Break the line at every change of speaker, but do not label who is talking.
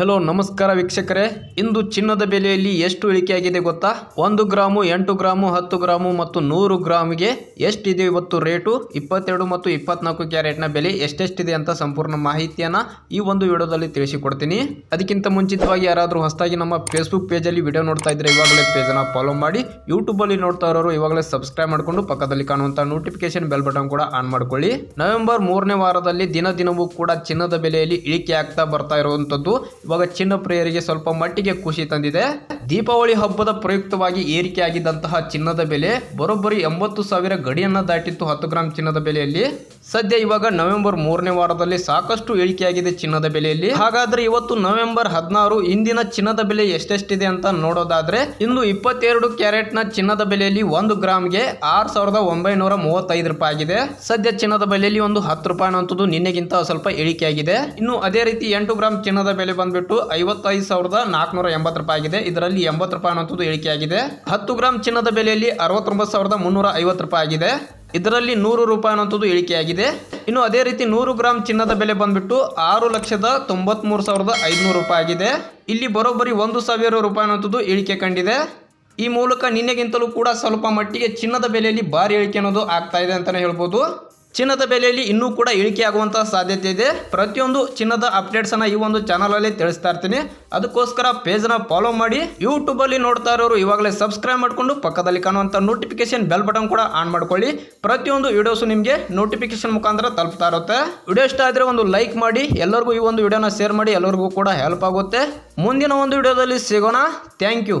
Hello, ನಮಸ್ಕಾರ ವೀಕ್ಷಕರೇ. ಇಂದು ಚಿನ್ನದ ಬೆಲೆಯಲ್ಲಿ ಎಷ್ಟು ಇಳಿಕೆಯಾಗಿದೆ ಗೊತ್ತಾ? ಒಂದು ಗ್ರಾಮು, ಎಂಟು ಗ್ರಾಮು, ಹತ್ತು ಗ್ರಾಮು ಮತ್ತು ನೂರು ಗ್ರಾಮಿಗೆ ಎಷ್ಟಿದೆ ಇವತ್ತು ರೇಟು? ಇಪ್ಪತ್ತೆರಡು ಮತ್ತು ಇಪ್ಪತ್ನಾಲ್ಕು ಕ್ಯಾರೆಟ್ನ ಬೆಲೆ ಎಷ್ಟೆಷ್ಟಿದೆ ಅಂತ ಸಂಪೂರ್ಣ ಮಾಹಿತಿಯನ್ನು ಈ ಒಂದು ವಿಡಿಯೋದಲ್ಲಿ ತಿಳಿಸಿಕೊಡ್ತೀನಿ. ಅದಕ್ಕಿಂತ ಮುಂಚಿತವಾಗಿ ಯಾರಾದರೂ ಹೊಸದಾಗಿ ನಮ್ಮ ಫೇಸ್ಬುಕ್ ಪೇಜಲ್ಲಿ ವಿಡಿಯೋ ನೋಡ್ತಾ ಇದ್ರೆ ಇವಾಗಲೇ ಪೇಜನ್ನು ಫಾಲೋ ಮಾಡಿ. ಯೂಟ್ಯೂಬಲ್ಲಿ ನೋಡ್ತಾ ಇರೋರು ಇವಾಗಲೇ ಸಬ್ಸ್ಕ್ರೈಬ್ ಮಾಡಿಕೊಂಡು ಪಕ್ಕದಲ್ಲಿ ಕಾಣುವಂಥ ನೋಟಿಫಿಕೇಶನ್ ಬೆಲ್ ಬಟನ್ ಕೂಡ ಆನ್ ಮಾಡ್ಕೊಳ್ಳಿ. ನವೆಂಬರ್ ಮೂರನೇ ವಾರದಲ್ಲಿ ದಿನ ದಿನವೂ ಕೂಡ ಚಿನ್ನದ ಬೆಲೆಯಲ್ಲಿ ಇಳಿಕೆ ಆಗ್ತಾ ಬರ್ತಾ ಇರುವಂತದ್ದು. ಇವಾಗ ಚಿನ್ನ ಪ್ರಿಯರಿಗೆ ಸ್ವಲ್ಪ ಮಟ್ಟಿಗೆ ಖುಷಿ ತಂದಿದೆ. ದೀಪಾವಳಿ ಹಬ್ಬದ ಪ್ರಯುಕ್ತವಾಗಿ ಏರಿಕೆ ಆಗಿದ್ದಂತಹ ಚಿನ್ನದ ಬೆಲೆ ಬರೋಬ್ಬರಿ ಎಂಬತ್ತು ಸಾವಿರ ಗಡಿಯನ್ನು ದಾಟಿತ್ತು ಹತ್ತು ಗ್ರಾಂ ಚಿನ್ನದ ಬೆಲೆಯಲ್ಲಿ. ಸದ್ಯ ಇವಾಗ ನವೆಂಬರ್ ಮೂರನೇ ವಾರದಲ್ಲಿ ಸಾಕಷ್ಟು ಇಳಿಕೆಯಾಗಿದೆ ಚಿನ್ನದ ಬೆಲೆಯಲ್ಲಿ. ಹಾಗಾದ್ರೆ ಇವತ್ತು ನವೆಂಬರ್ ಹದಿನಾರು ಇಂದಿನ ಚಿನ್ನದ ಬೆಲೆ ಎಷ್ಟೆಷ್ಟಿದೆ ಅಂತ ನೋಡೋದಾದ್ರೆ ಇಂದು ಇಪ್ಪತ್ತೆರಡು ಕ್ಯಾರೆಟ್ನ ಚಿನ್ನದ ಬೆಲೆಯಲ್ಲಿ ಒಂದು ಗ್ರಾಮ್ಗೆ ಆರ್ ಸಾವಿರದ ಒಂಬೈನೂರ ಮೂವತ್ತೈದು ರೂಪಾಯಿ ಆಗಿದೆ. ಸದ್ಯ ಚಿನ್ನದ ಬೆಲೆಯಲ್ಲಿ ಒಂದು ಹತ್ತು ರೂಪಾಯಿ ಅಂತದ್ದು ನಿನ್ನೆಗಿಂತ ಸ್ವಲ್ಪ ಇಳಿಕೆಯಾಗಿದೆ ಇನ್ನು ಅದೇ ರೀತಿ ಎಂಟು ಗ್ರಾಮ್ ಚಿನ್ನದ ಬೆಲೆ ಬಂದ್ಬಿಟ್ಟು ಐವತ್ತೈದು ಸಾವಿರದ ನಾಲ್ಕುನೂರ ಎಂಬತ್ತು ರೂಪಾಯಿ ಆಗಿದೆ. ಇದರಲ್ಲಿ ಎಂಬತ್ತು ರೂಪಾಯಿ ಅನ್ನುವಂಥದ್ದು ಇಳಿಕೆಯಾಗಿದೆ ಹತ್ತು ಗ್ರಾಮ್ ಚಿನ್ನದ ಬೆಲೆಯಲ್ಲಿ ಅರವತ್ತೊಂಬತ್ತು ಸಾವಿರದ ಮುನ್ನೂರ ಐವತ್ತು ರೂಪಾಯಿ ಆಗಿದೆ. ಇದರಲ್ಲಿ ನೂರು ರೂಪಾಯಿ ಅನ್ನುವಂಥದ್ದು ಇಳಿಕೆಯಾಗಿದೆ ಇನ್ನು ಅದೇ ರೀತಿ ನೂರು ಗ್ರಾಮ್ ಚಿನ್ನದ ಬೆಲೆ ಬಂದ್ಬಿಟ್ಟು ಆರು ಲಕ್ಷದ ತೊಂಬತ್ಮೂರು ಸಾವಿರದ ಐದುನೂರು ರೂಪಾಯಿ ಆಗಿದೆ. ಇಲ್ಲಿ ಬರೋಬ್ಬರಿ ಒಂದು ಸಾವಿರ ರೂಪಾಯಿ ಅನ್ನುವಂಥದ್ದು ಇಳಿಕೆ ಕಂಡಿದೆ. ಈ ಮೂಲಕ ನಿನ್ನೆಗಿಂತಲೂ ಕೂಡ ಸ್ವಲ್ಪ ಮಟ್ಟಿಗೆ ಚಿನ್ನದ ಬೆಲೆಯಲ್ಲಿ ಭಾರಿ ಇಳಿಕೆ ಅನ್ನೋದು ಆಗ್ತಾ ಇದೆ ಅಂತಲೇ ಹೇಳ್ಬೋದು. ಚಿನ್ನದ ಬೆಲೆಯಲ್ಲಿ ಇನ್ನೂ ಕೂಡ ಇಳಿಕೆ ಆಗುವಂತಹ ಸಾಧ್ಯತೆ ಇದೆ. ಪ್ರತಿಯೊಂದು ಚಿನ್ನದ ಅಪ್ಡೇಟ್ಸನ್ನು ಈ ಒಂದು ಚಾನಲಲ್ಲಿ ತಿಳಿಸ್ತಾ ಇರ್ತೀನಿ. ಅದಕ್ಕೋಸ್ಕರ ಪೇಜ್ನ ಫಾಲೋ ಮಾಡಿ. ಯೂಟ್ಯೂಬಲ್ಲಿ ನೋಡ್ತಾ ಇರೋರು ಇವಾಗಲೇ ಸಬ್ಸ್ಕ್ರೈಬ್ ಮಾಡಿಕೊಂಡು ಪಕ್ಕದಲ್ಲಿ ಕಾಣುವಂಥ ನೋಟಿಫಿಕೇಶನ್ ಬೆಲ್ ಬಟನ್ ಕೂಡ ಆನ್ ಮಾಡ್ಕೊಳ್ಳಿ. ಪ್ರತಿಯೊಂದು ವಿಡಿಯೋಸ್ ನಿಮಗೆ ನೋಟಿಫಿಕೇಶನ್ ಮುಖಾಂತರ ತಲುಪ್ತಾ ಇರುತ್ತೆ. ವಿಡಿಯೋ ಇಷ್ಟ ಆದರೆ ಒಂದು ಲೈಕ್ ಮಾಡಿ. ಎಲ್ಲರಿಗೂ ಈ ಒಂದು ವಿಡಿಯೋನ ಶೇರ್ ಮಾಡಿ. ಎಲ್ಲರಿಗೂ ಕೂಡ ಹೆಲ್ಪ್ ಆಗುತ್ತೆ. ಮುಂದಿನ ಒಂದು ವಿಡಿಯೋದಲ್ಲಿ ಸಿಗೋಣ. Thank you